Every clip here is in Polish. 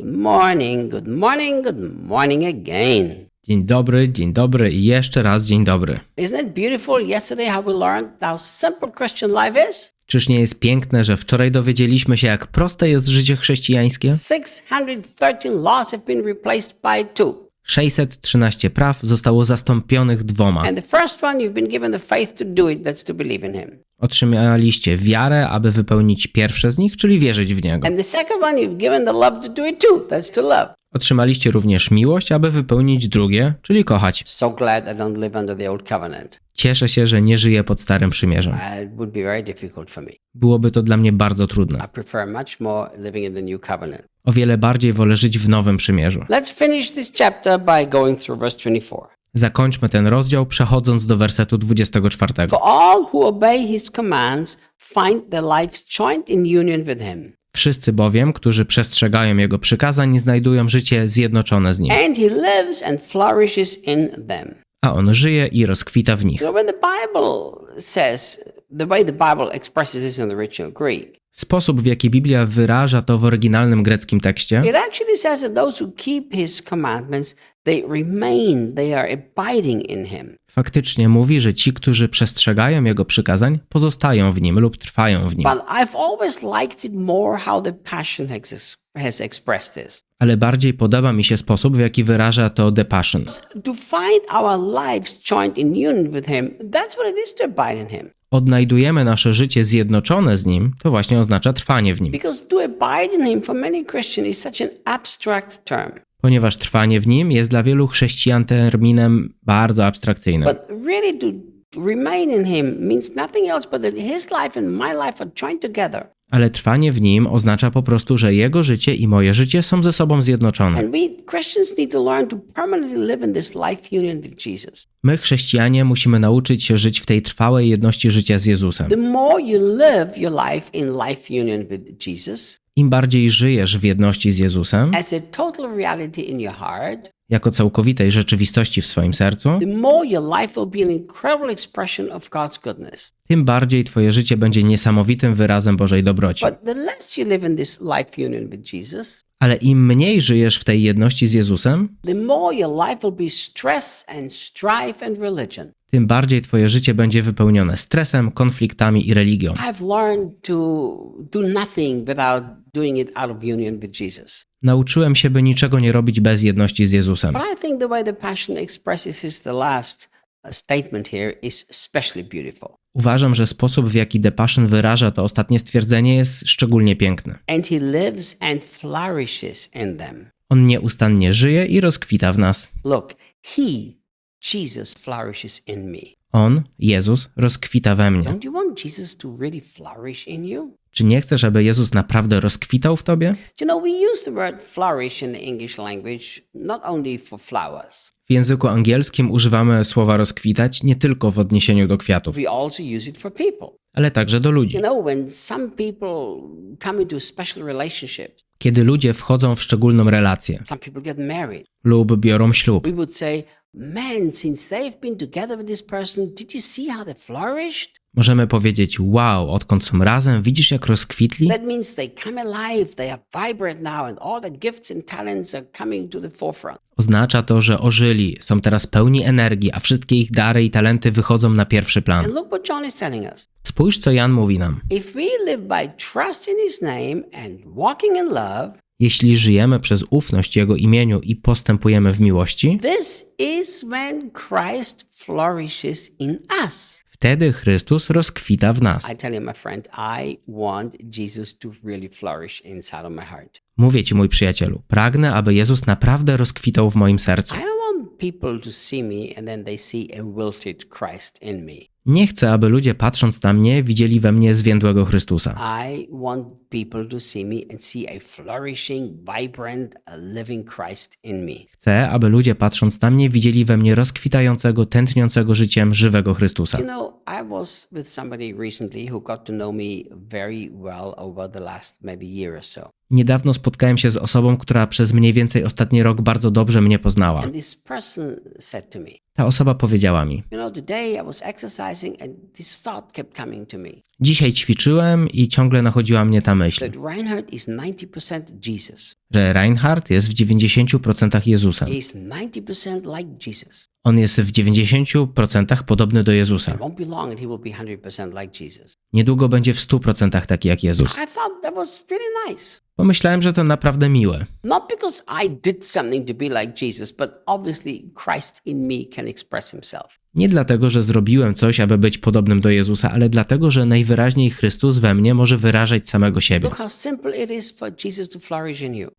Good morning, good morning, good morning again. Dzień dobry, dzień dobry i jeszcze raz dzień dobry. Isn't it beautiful yesterday how we learned how simple Christian life is? Czyż nie jest piękne, że wczoraj dowiedzieliśmy się, jak proste jest życie chrześcijańskie? 613 laws have been replaced by two. 613 praw zostało zastąpionych dwoma. And the first one, you've been given the faith to do it, that's to believe in Him. Otrzymaliście wiarę, aby wypełnić pierwsze z nich, czyli wierzyć w Niego. Otrzymaliście również miłość, aby wypełnić drugie, czyli kochać. Cieszę się, że nie żyję pod starym przymierzem. Uh. Byłoby to dla mnie bardzo trudne. O wiele bardziej wolę żyć w nowym przymierzu. Let's finish this chapter by going through verse 24. Zakończmy ten rozdział przechodząc do wersetu 24. For all who obey his commands find their lives joined in union with him. Wszyscy bowiem, którzy przestrzegają Jego przykazań, znajdują życie zjednoczone z Nim, And he lives and flourishes in them. A On żyje i rozkwita w nich. Sposób, w jaki Biblia wyraża to w oryginalnym greckim tekście, faktycznie mówi, że ci, którzy przestrzegają Jego przykazań, pozostają w Nim lub trwają w Nim. But I've always liked it more how the Passion has, has expressed this. Ale bardziej podoba mi się sposób, w jaki wyraża to The Passion. To find joined in him, to in him. Odnajdujemy nasze życie zjednoczone z Nim, to właśnie oznacza trwanie w Nim. Because to abide in him for many Christians is such an abstract term. Ponieważ trwanie w Nim jest dla wielu chrześcijan terminem bardzo abstrakcyjnym. Ale trwanie w Nim oznacza po prostu, że Jego życie i moje życie są ze sobą zjednoczone. My, chrześcijanie, musimy nauczyć się żyć w tej trwałej jedności życia z Jezusem. Im bardziej żyjesz w jedności z Jezusem, jako całkowitej rzeczywistości w swoim sercu, tym bardziej Twoje życie będzie niesamowitym wyrazem Bożej dobroci. Ale im mniej żyjesz w tej jedności z Jezusem, tym bardziej Twoje życie będzie wypełnione stresem, konfliktami i religią. Nauczyłem się, by niczego nie robić bez jedności z Jezusem. But I think the way the Passion expresses is the last statement here is especially beautiful. Uważam, że sposób, w jaki The Passion wyraża to ostatnie stwierdzenie, jest szczególnie piękny. And he lives and flourishes in them. On nieustannie żyje i rozkwita w nas. Look, he, Jesus, flourishes in me. On, Jezus, rozkwita we mnie. Don't you want Jesus to really flourish in you? Czy nie chcesz, aby Jezus naprawdę rozkwitał w tobie? W języku angielskim używamy słowa rozkwitać nie tylko w odniesieniu do kwiatów, ale także do ludzi. Kiedy ludzie wchodzą w szczególną relację lub biorą ślub, we would say, Man, since they've been together with this person, did you see how they flourished? Możemy powiedzieć: Wow, odkąd są razem, widzisz jak rozkwitli? That means they come alive, they are vibrant now, and all their gifts and talents are coming to the forefront. Oznacza to, że ożyli, są teraz pełni energii, a wszystkie ich dary i talenty wychodzą na pierwszy plan. And look what John is telling us. Spójrz, co Jan mówi nam. If we live by trust in his name and walking in love, Jeśli żyjemy przez ufność Jego imieniu i postępujemy w miłości, this is when Christ flourishes in us. Wtedy Chrystus rozkwita w nas. Mówię Ci, mój przyjacielu, pragnę, aby Jezus naprawdę rozkwitał w moim sercu. I don't want people to see me and then they see a wilted Christ in me. Nie chcę, aby ludzie patrząc na mnie widzieli we mnie zwiędłego Chrystusa. I want people to see me and see a flourishing, vibrant, a living Christ in me. Chcę, aby ludzie patrząc na mnie widzieli we mnie rozkwitającego, tętniącego życiem żywego Chrystusa. You know, I was with somebody recently who got to know me very well over the last maybe year or so. Niedawno spotkałem się z osobą, która przez mniej więcej ostatni rok bardzo dobrze mnie poznała. And this person said to me, Ta osoba powiedziała mi: Dzisiaj ćwiczyłem i ciągle nachodziła mnie ta myśl, that Reinhard is 90% Jesus. że Reinhard jest w 90% Jezusem. He's 90% like Jesus. On jest w 90% podobny do Jezusa. It won't be long and he will be 100% like Jesus. Niedługo będzie w 100% taki jak Jezus. Pomyślałem, że to naprawdę miłe. Nie dlatego, że zrobiłem coś, aby być podobnym do Jezusa, ale dlatego, że najwyraźniej Chrystus we mnie może wyrażać samego siebie.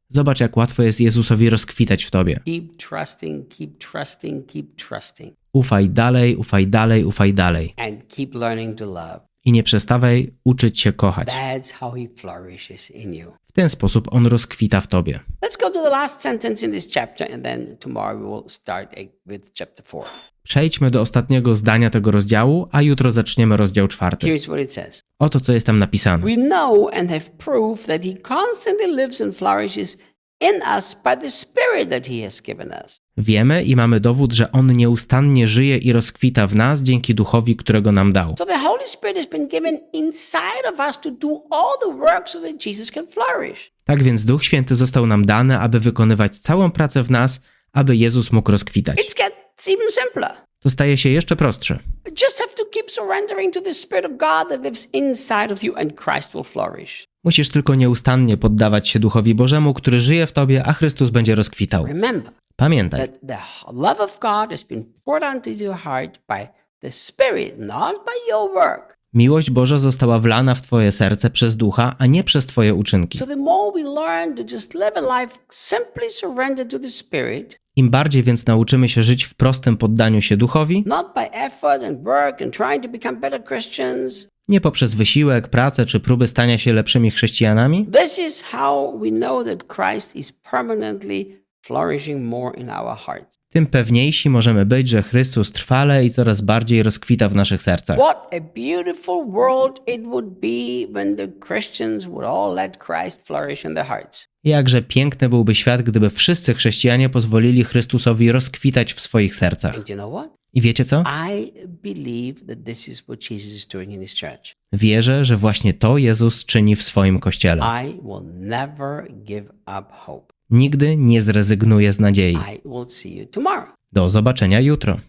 Zobacz, jak łatwo jest Jezusowi rozkwitać w tobie. Keep trusting, keep trusting, keep trusting, Ufaj dalej, ufaj dalej, ufaj dalej. and keep learning to love. I nie przestawaj uczyć się kochać. That's how he flourishes in you. W ten sposób on rozkwita w tobie. Let's go to the last sentence in this chapter, and then tomorrow we will start a- with chapter 4. Przejdźmy do ostatniego zdania tego rozdziału, a jutro zaczniemy rozdział czwarty. Here's what it says Oto co jest tam napisane. We know and have proof that he constantly lives and flourishes in us by the Spirit that he has given us. Wiemy i mamy dowód, że on nieustannie żyje i rozkwita w nas dzięki duchowi, którego nam dał. So the Holy Spirit has been given inside of us to do all the work so that Jesus can flourish. Tak więc Duch Święty został nam dany, aby wykonywać całą pracę w nas, aby Jezus mógł rozkwitać. It gets even simpler. To staje się jeszcze prostsze. Musisz tylko nieustannie poddawać się Duchowi Bożemu, który żyje w tobie, a Chrystus będzie rozkwitał. Pamiętaj, miłość Boża została wlana w twoje serce przez Ducha, a nie przez twoje uczynki. So the more we learn to just live a life simply surrendered to the Spirit, Im bardziej więc nauczymy się żyć w prostym poddaniu się Duchowi, not by effort and work and trying to become better Christians, nie poprzez wysiłek, pracę czy próby stania się lepszymi chrześcijanami, tym pewniejsi możemy być, że Chrystus trwale i coraz bardziej rozkwita w naszych sercach. What a beautiful world it would be when the Christians would all let Christ flourish in their hearts. Jakże piękny byłby świat, gdyby wszyscy chrześcijanie pozwolili Chrystusowi rozkwitać w swoich sercach. And you know what? I wiecie co? I believe that this is what Jesus is doing in his church. Wierzę, że właśnie to Jezus czyni w swoim kościele. I will never give up hope. Nigdy nie zrezygnuje z nadziei. Do zobaczenia jutro.